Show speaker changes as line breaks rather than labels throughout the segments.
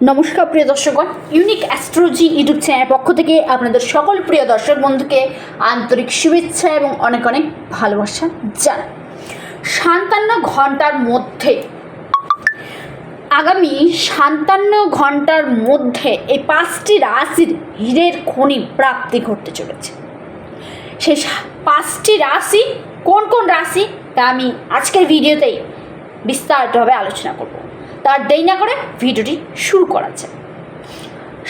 নমস্কার, প্রিয় দর্শকগণ। Unique astrology YouTube চ্যানেলের পক্ষ থেকে আপনাদের সকল প্রিয় দর্শক বন্ধুকে আন্তরিক শুভেচ্ছা এবং অনেক অনেক ভালোবাসা জানাই। সাতান্ন ঘণ্টার মধ্যে, আগামী সাতান্ন ঘণ্টার মধ্যে এই পাঁচটি রাশির হীরের খনি প্রাপ্তি ঘটতে চলেছে। সেই পাঁচটি রাশি কোন কোন রাশি? তা আমি আজকের ভিডিওতেই বিস্তারিতভাবে আলোচনা করব। তার দেরি না করে ভিডিওটি শুরু করা যায়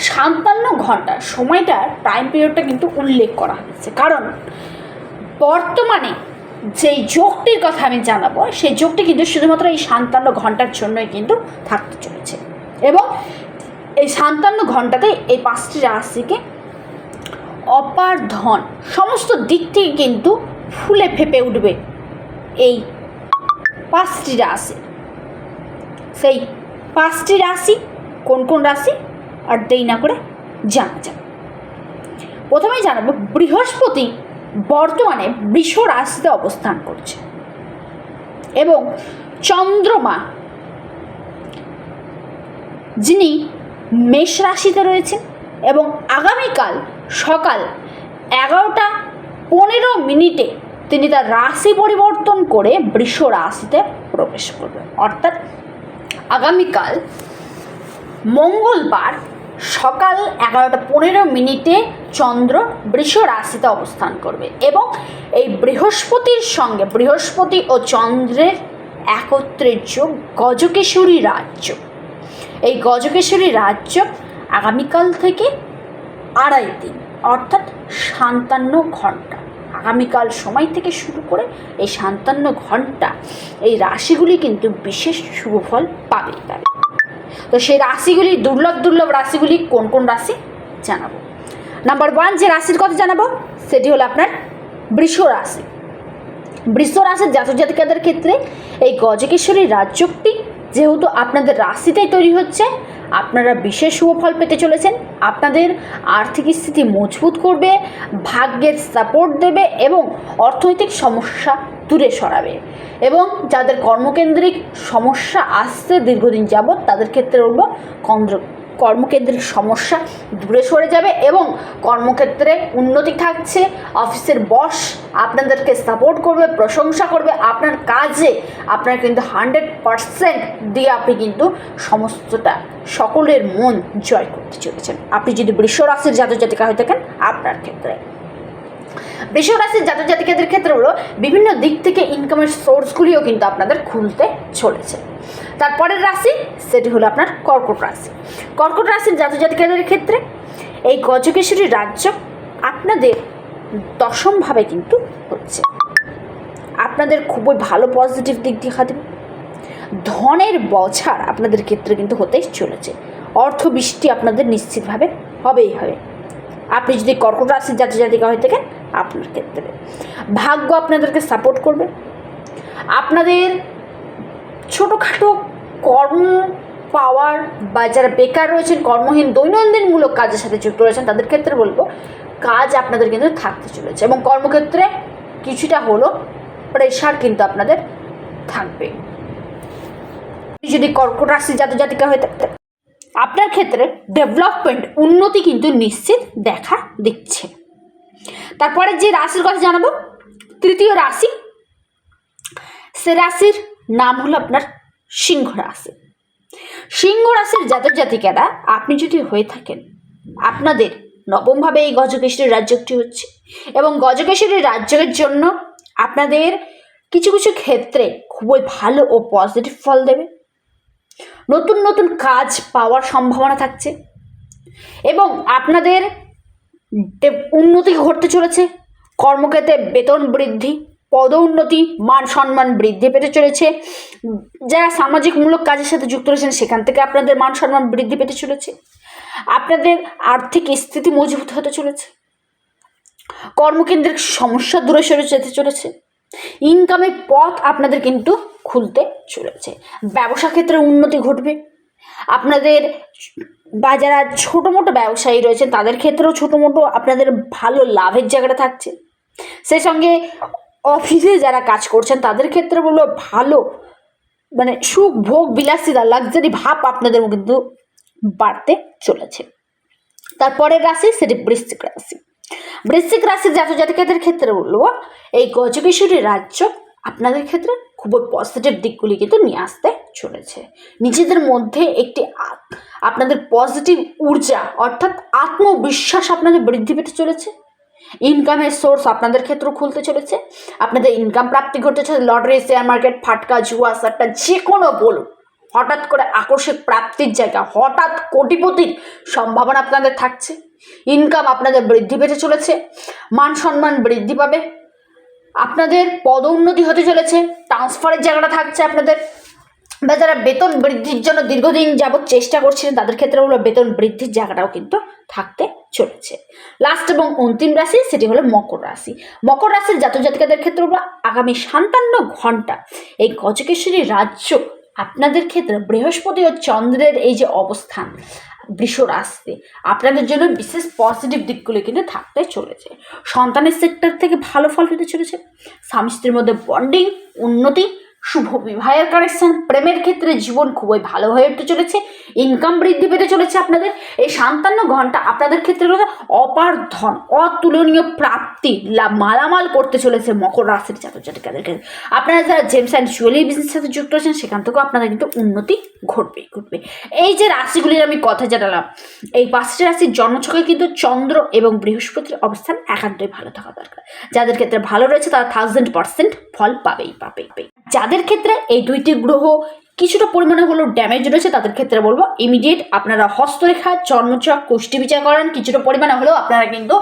সাতান্ন ঘণ্টা সময়টার টাইম পিরিয়ডটা কিন্তু উল্লেখ করা হয়েছে। কারণ বর্তমানে যেই যোগটির কথা আমি জানাব, সেই যোগটি কিন্তু শুধুমাত্র এই সাতান্ন ঘণ্টার জন্যই কিন্তু থাকতে চলেছে। এবং এই সাতান্ন ঘন্টাতে এই পাঁচটি রাশিকে অপার ধন, সমস্ত দিক থেকে কিন্তু ফুলে ফেপে উঠবে এই পাঁচটি রাশি। সেই পাঁচটি রাশি, কোন কোন রাশি? আর দেরি না করে জানা যাবে প্রথমেই জানাব, বৃহস্পতি বর্তমানে বৃষ রাশিতে অবস্থান করছে এবং চন্দ্রমা যিনি মেষ রাশিতে রয়েছেন এবং আগামীকাল সকাল এগারোটা পনেরো মিনিটে তিনি তার রাশি পরিবর্তন করে বৃষ রাশিতে প্রবেশ করবেন। অর্থাৎ আগামীকাল মঙ্গলবার সকাল এগারোটা পনেরো মিনিটে চন্দ্র বৃষ রাশিতে অবস্থান করবে এবং এই বৃহস্পতির সঙ্গে বৃহস্পতি ও চন্দ্রের একত্রের যোগ গজকেশরী রাজ্য। এই গজকেশরী রাজ্য আগামীকাল থেকে আড়াই দিন, অর্থাৎ সাতান্ন ঘণ্টা। আগামীকাল সময় থেকে শুরু করে এই সান্তান্ন ঘণ্টা এই রাশিগুলি কিন্তু বিশেষ শুভফল পাবে পাবে তো সেই রাশিগুলি, দুর্লভ দুর্লভ রাশিগুলি কোন কোন রাশি? জানাব। নাম্বার ওয়ান যে রাশির কথা জানাব, সেটি হলো আপনার বৃষ রাশি। বৃষ রাশির জাতক জাতিকাদের ক্ষেত্রে এই গজকেশ্বরী রাজ্যটি যেহেতু আপনাদের রাশিতেই তৈরি হচ্ছে আপনারা বিশেষ সুফল পেতে চলেছেন, আপনাদের আর্থিক স্থিতি মজবুত করবে, ভাগ্যের সাপোর্ট দেবে এবং অর্থনৈতিক সমস্যা দূরে সরাবে। এবং যাদের কর্মকেন্দ্রিক সমস্যা আসছে দীর্ঘদিন যাবৎ, তাদের ক্ষেত্রে রইল কন্দ্র কর্মকেন্দ্রিক সমস্যা দূরে সরে যাবে এবং কর্মক্ষেত্রে উন্নতি থাকছে। অফিসের বস আপনাদেরকে সাপোর্ট করবে, প্রশংসা করবে। আপনার কাজে আপনার কিন্তু হান্ড্রেড পারসেন্ট দিয়ে আপনি কিন্তু সমস্তটা সকলের মন জয় করতে চলেছেন। আপনি যদি বৃষ রাশির জাতক জাতিকা হয়ে থাকেন, আপনার ক্ষেত্রে। বৃষ রাশির জাতক জাতিকাদের ক্ষেত্রে হলো বিভিন্ন দিক থেকে ইনকামের সোর্সগুলিও কিন্তু আপনাদের খুলতে চলেছে। তারপরের রাশি, সেটি হলো আপনার কর্কট রাশি। কর্কট রাশির জাতক জাতিকাদের ক্ষেত্রে এই গজকেশ্বরী রাজ্য আপনাদের দশমভাবে কিন্তু হচ্ছে। আপনাদের খুবই ভালো পজিটিভ দিক দেখা দেবে ধনের বছার আপনাদের ক্ষেত্রে কিন্তু হতেই চলেছে। অর্থ বৃষ্টি আপনাদের নিশ্চিতভাবে হবেই হবে। আপনি যদি কর্কট রাশির জাতি জাতিকা হয়ে থাকেন, আপনার ক্ষেত্রে ভাগ্য আপনাদেরকে সাপোর্ট করবে। আপনাদের ছোটোখাটো কর্ম পাওয়ার বা যারা বেকার রয়েছেন, কর্মহীন, দৈনন্দিনমূলক কাজের সাথে যুক্ত রয়েছেন, তাদের ক্ষেত্রে বলব, কাজ আপনাদের কিন্তু থাকতে চলেছে এবং কর্মক্ষেত্রে কিছুটা হলো প্রেশার কিন্তু আপনাদের থাকবে। যদি কর্কট রাশি জাত জাতিকা হয়ে থাকতেন আপনার ক্ষেত্রে ডেভেলপমেন্ট উন্নতি কিন্তু নিশ্চিত দেখা দিচ্ছে। তারপরে যে রাশির কথা জানাব, তৃতীয় রাশি, সে রাশির নাম হলো আপনার সিংহ রাশি। সিংহ রাশির জাতক জাতিকারা, আপনি যদি হয়ে থাকেন, আপনাদের নবমভাবে এই গজকেশ্বরী রাজ্যটি হচ্ছে এবং গজকেশ্বরী রাজ্যের জন্য আপনাদের কিছু কিছু ক্ষেত্রে খুবই ভালো ও পজিটিভ ফল দেবে। নতুন নতুন কাজ পাওয়ার সম্ভাবনা থাকছে এবং আপনাদের উন্নতি ঘটতে চলেছে। কর্মক্ষেত্রে বেতন বৃদ্ধি পদোন্নতি, মান সম্মান বৃদ্ধি পেতে চলেছে। যারা সামাজিকমূলক কাজের সাথে যুক্ত রয়েছেন, সেখান থেকে আপনাদের মান সম্মান বৃদ্ধি পেতে চলেছে। আপনাদের আর্থিক স্থিতি মজবুত হতে চলেছে। কর্মকেন্দ্রিক সমস্যা দূরে সরে যেতে চলেছে। ইনকামের পথ আপনাদের কিন্তু খুলতে চলেছে। ব্যবসা ক্ষেত্রে উন্নতি ঘটবে। আপনাদের বা যারা ছোটো মোটো ব্যবসায়ী রয়েছেন, তাদের ক্ষেত্রেও ছোটো মোটো আপনাদের ভালো লাভের জায়গাটা থাকছে। সেই সঙ্গে অফিসে যারা কাজ করছেন, তাদের ক্ষেত্রে বলব ভালো মানে সুখ, ভোগ বিলাসিতা লাক্সারি ভাব আপনাদের কিন্তু বাড়তে চলেছে। তারপরের রাশি, সেটি বৃশ্চিক রাশি। বৃশ্চিক রাশির জাতক জাতিকাদের ক্ষেত্রে বলব, এই গজকেশ্বরী রাজ্য আপনাদের ক্ষেত্রে খুবই পজিটিভ দিকগুলি কিন্তু নিয়ে আসতে চলেছে। নিজেদের মধ্যে একটি আপনাদের পজিটিভ ঊর্জা, অর্থাৎ আত্মবিশ্বাস আপনাদের বৃদ্ধি পেতে চলেছে। ইনকামের সোর্স আপনাদের ক্ষেত্রেও খুলতে চলেছে। আপনাদের ইনকাম প্রাপ্তি ঘটতে চলেছে লটারি শেয়ার মার্কেট ফাটকা, জুয়া সাট্টা যে কোনো বলুন। হঠাৎ করে আকস্মিক প্রাপ্তির জায়গা, হঠাৎ কোটিপতির সম্ভাবনা আপনাদের থাকছে। ইনকাম আপনাদের বৃদ্ধি পেতে চলেছে, মান সম্মান বৃদ্ধি পাবে। আপনাদের পদোন্নতি হতে চলেছে ট্রান্সফারের জায়গাটা থাকছে আপনাদের। বা যারা বেতন বৃদ্ধির জন্য দীর্ঘদিন যাবৎ চেষ্টা করছিলেন, তাদের ক্ষেত্রে হলো বেতন বৃদ্ধির জায়গাটাও কিন্তু থাকতে চলেছে। লাস্ট এবং অন্তিম রাশি সেটি হলো মকর রাশি। মকর রাশির জাতক জাতিকাদের ক্ষেত্রে আগামী সাতান্ন ঘণ্টা এই গজকেশ্বরী রাজ্য আপনাদের ক্ষেত্রে বৃহস্পতি ও চন্দ্রের এই যে অবস্থান, বৃষ রাশিতে আপনাদের জন্য বিশেষ পজিটিভ দিকগুলো কিন্তু থাকতে চলেছে। সন্তানের সেক্টর থেকে ভালো ফল পেতে চলেছে। স্বামী স্ত্রীর মধ্যে বন্ডিং উন্নতি শুভ বিবাহের কানেকশন প্রেমের ক্ষেত্রে জীবন খুবই ভালো হয়ে উঠতে চলেছে ইনকাম বৃদ্ধি পেতে চলেছে আপনাদের, এই সাতান্ন ঘণ্টা আপনাদের ক্ষেত্রে অপার ধন, অতুলনীয় প্রাপ্তি মালামাল করতে চলেছে মকর রাশির জাতক জাতিকাদের ক্ষেত্রে আপনারা যারা জেমস অ্যান্ড জুয়েলারি বিজনেসের সাথে যুক্ত আছেন, সেখান থেকেও আপনাদের কিন্তু উন্নতি ঘটবে ঘটবে। এই যে রাশিগুলির আমি কথা জানালাম, এই পাঁচটি রাশির জন্মছকে কিন্তু চন্দ্র এবং বৃহস্পতির অবস্থান একান্তই ভালো থাকা দরকার। যাদের ক্ষেত্রে ভালো রয়েছে, তারা থাউজেন্ড পার্সেন্ট ফল পাবেই পাবে পাবে। যাদের ক্ষেত্রে এই দুইটি গ্রহ কিছুটা পরিমাণে হলেও ড্যামেজ রয়েছে, তাদের ক্ষেত্রে বলব ইমিডিয়েট আপনারা হস্তরেখা জন্মচক কুষ্টি বিচার করেন, কিছুটা পরিমাণে হলেও আপনারা কিন্তু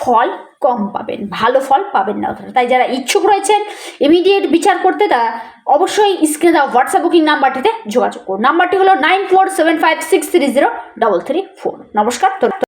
ফল কম পাবেন, ভালো ফল পাবেন না তাই যারা ইচ্ছুক রয়েছেন ইমিডিয়েট বিচার করতে তারা অবশ্যই স্ক্রিনে দেওয়া হোয়াটসঅ্যাপ বুকিং নাম্বারটিতে যোগাযোগ করুন। নাম্বারটি হলো nine four seven five six three zero double three four নমস্কার তো